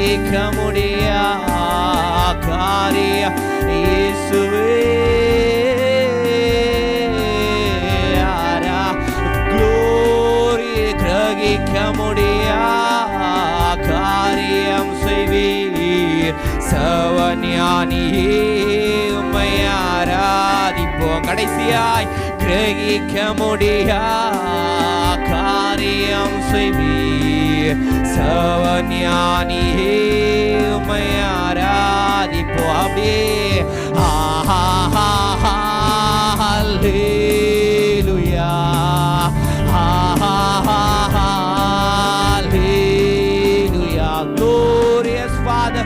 கிரகிக்க முடியா காரிய இயேசுவே. ஆரா glory கிரகிக்க முடியா காரியம் செய்வீர். சவஞானியே உம்மை ஆராதிப்போம். கடைசியாய் கிரகிக்க முடியா காரியம் செய்வீர். சவஞானியே உம்மை ஆராதிப்போம் அப்படியே ஆஹா ஹalleluya hallelujah glorious father